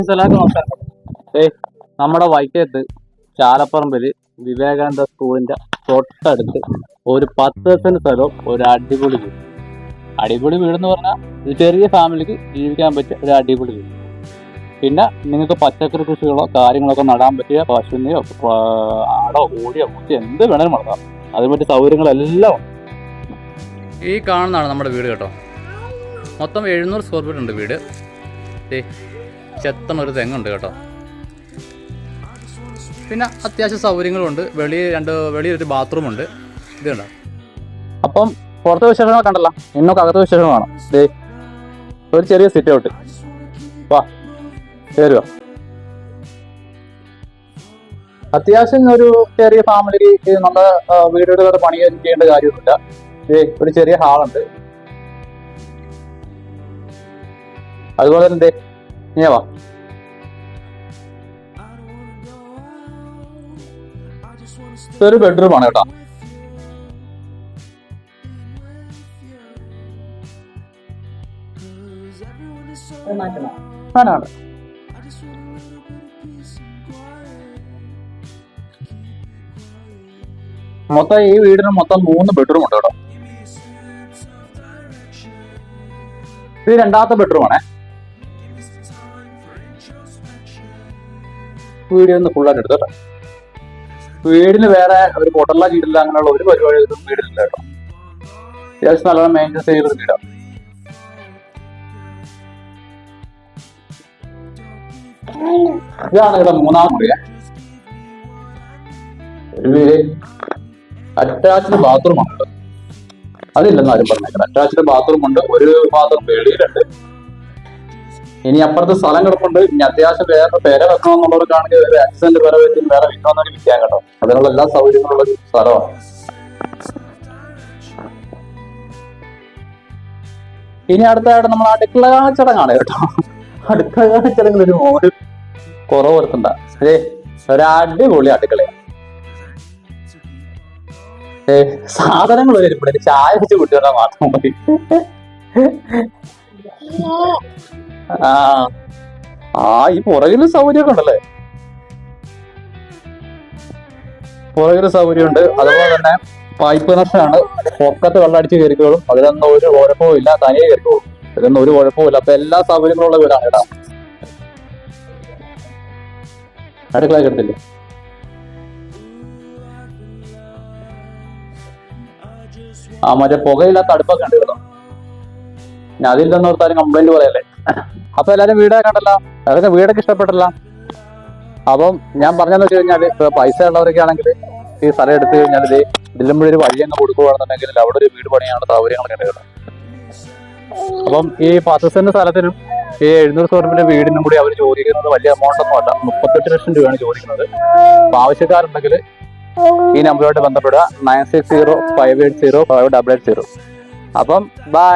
എല്ലാവർക്കും നമ്മുടെ വൈക്കത്ത് ചാലപ്പറമ്പിൽ വിവേകാനന്ദ സ്കൂളിന്റെ തൊട്ടടുത്ത് ഒരു പത്ത് സെന്റ് സ്ഥലവും ഒരു അടിപൊളി വീട്. അടിപൊളി വീട് എന്ന് പറഞ്ഞാൽ ഒരു ചെറിയ ഫാമിലിക്ക് ജീവിക്കാൻ പറ്റിയ ഒരു അടിപൊളി വീട്. പിന്നെ നിങ്ങൾക്ക് പച്ചക്കറി കൃഷികളോ കാര്യങ്ങളൊക്കെ നടാൻ പറ്റിയ പശുവിനെയോ ആടോ കോഴിയോ പൂച്ചയോ എന്ത് വേണേലും വളർത്താം. അതിന് പറ്റിയ സൗകര്യങ്ങളെല്ലാം ഉണ്ട്. ഈ കാണുന്നതാണ് നമ്മുടെ വീട് കേട്ടോ. മൊത്തം എഴുന്നൂറ് സ്ക്വയർ ഫീറ്റ് ഉണ്ട് വീട്. ദേ ചെത്തണ ഒരു തെങ്ങുണ്ട് കേട്ടോ. പിന്നെ അത്യാവശ്യം സൗകര്യങ്ങളുണ്ട്. വെളിയിൽ രണ്ട് വെളിയിൽ ഒരു ബാത്റൂം ഉണ്ട് ഇത് കണ്ടോ? അപ്പം പുറത്തെ വിശേഷങ്ങൾ കണ്ടല്ലോ. നിന്നൊക്കെ അകത്തെ വിശേഷങ്ങൾ കാണാം. ഒരു ചെറിയ സിറ്റ് ഔട്ട് വാ കയറി വാ. അത്യാവശ്യം ഒരു ചെറിയ ഫാമിലിക്ക് നമ്മുടെ വീടുകൾ പണി ചെയ്യേണ്ട കാര്യമൊന്നുമില്ല. ദേ ഒരു ചെറിയ ഹാളുണ്ട് അതുപോലെ തന്നെ ഇങ്ങനെ വാ. ഇതൊരു ബെഡ്റൂം ആണ് കേട്ടോ. വേണ്ട മൊത്തം ഈ വീടിന് മൊത്തം മൂന്ന് ബെഡ്റൂം ഉണ്ട് കേട്ടോ. ഇത് രണ്ടാമത്തെ ബെഡ്റൂം ആണേ. വീഡിയോ ഒന്ന് ഫുള്ളായിട്ട് എടുത്തോ വീടിന് വേറെ ഒരു പൊട്ടല്ല ചീടില്ല അങ്ങനെയുള്ള ഒരു പരിപാടി വീടില്ല കേട്ടോ അത്യാവശ്യം നല്ലോണം മെയിന്റെയിൻ ചെയ്തൊരു വീടാണ് ഇതാണ് ഇവിടെ മൂന്നാം മുറിയ ഒരു അറ്റാച്ച്ഡ് ബാത്റൂം ആണ് കേട്ടോ അതില്ലെന്ന് ആരും പറഞ്ഞേക്കാം അറ്റാച്ച്ഡ് ബാത്റൂം ഉണ്ട്. ഒരു ബാത്റൂം വെളിയിലുണ്ട് ഇനി അപ്പുറത്ത് സ്ഥലം കിടപ്പുണ്ട്. ഇനി അത്യാവശ്യം വേറെ പേര കാണുക ഒരു ആക്സിഡന്റ് വരെ വെച്ചിട്ട് വേറെ വിൽക്കണമെന്നൊക്കെ വിൽക്കാൻ കേട്ടോ. അതിനുള്ള എല്ലാ സൗകര്യങ്ങളുള്ള സ്ഥലമാണ്. ഇനി അടുത്തതായിട്ട് നമ്മൾ അടുക്കള ചടങ്ങാണ് കേട്ടോ. അടുക്കള ചടങ്ങിൽ ഒരു ഒരു കുറവ് വരുത്തണ്ട. ഏ ഒരു അടിപൊളി അടുക്കളയാണ്. സാധനങ്ങൾ ഒരു ചായ വെച്ച് കുട്ടികളെ മാത്രം മതി. ആ. ഈ പുറകിൽ സൗകര്യമൊക്കെ ഉണ്ടല്ലേ? പുറകിൽ സൗകര്യമുണ്ട്. അതുപോലെ തന്നെ പൈപ്പ് കണക്ഷനാണ് പൊക്കത്ത് വെള്ളം അടിച്ച് കയറിക്കോളും അതിലൊന്നും ഒരു കുഴപ്പവും ഇല്ല. തനിയെ കയറിക്കോളും. ഇതിലൊന്നും ഒരു കുഴപ്പവും ഇല്ല. അപ്പൊ എല്ലാ സൗകര്യങ്ങളും ഉള്ള വീടാണ് കേട്ടോ. അടുക്കള എടുത്തില്ലേ? ആ മറ്റേ പുകയില്ലാത്ത അടുപ്പൊക്കെ ഉണ്ട് കേട്ടോ ഞാൻ തന്നെ ഓർത്താലും കംപ്ലൈന്റ് പറയല്ലേ? അപ്പൊ എല്ലാരും വീടൊക്കെ കണ്ടല്ല? അതൊക്കെ വീടൊക്കെ ഇഷ്ടപ്പെട്ടല്ല? അപ്പം ഞാൻ പറഞ്ഞെന്ന് വെച്ച് കഴിഞ്ഞാൽ പൈസ ഉള്ളവരൊക്കെ ആണെങ്കിൽ ഈ സ്ഥലം എടുത്തു കഴിഞ്ഞാൽ ഇത് ഇതിലും ഒരു വഴി അങ്ങ് കൊടുക്കുകയാണെന്നുണ്ടെങ്കിൽ അവിടെ ഒരു വീട് പണിയാണ് സൗകര്യങ്ങളൊക്കെ ഉണ്ട് അപ്പം ഈ പത്ത് സെന്റ് സ്ഥലത്തിനും ഈ എഴുന്നൂറ് ഫീറ്റ് വീടിനും കൂടി അവർ ചോദിക്കുന്നത് വലിയ എമൗണ്ട് ഒന്നും അല്ല. മുപ്പത്തെട്ട് ലക്ഷം രൂപയാണ് ചോദിക്കുന്നത്. അപ്പൊ ആവശ്യക്കാരുണ്ടെങ്കിൽ ഈ നമ്പറുമായിട്ട് ബന്ധപ്പെടുക. Nine six zero five eight zero five double eight zero അപ്പം ബൈ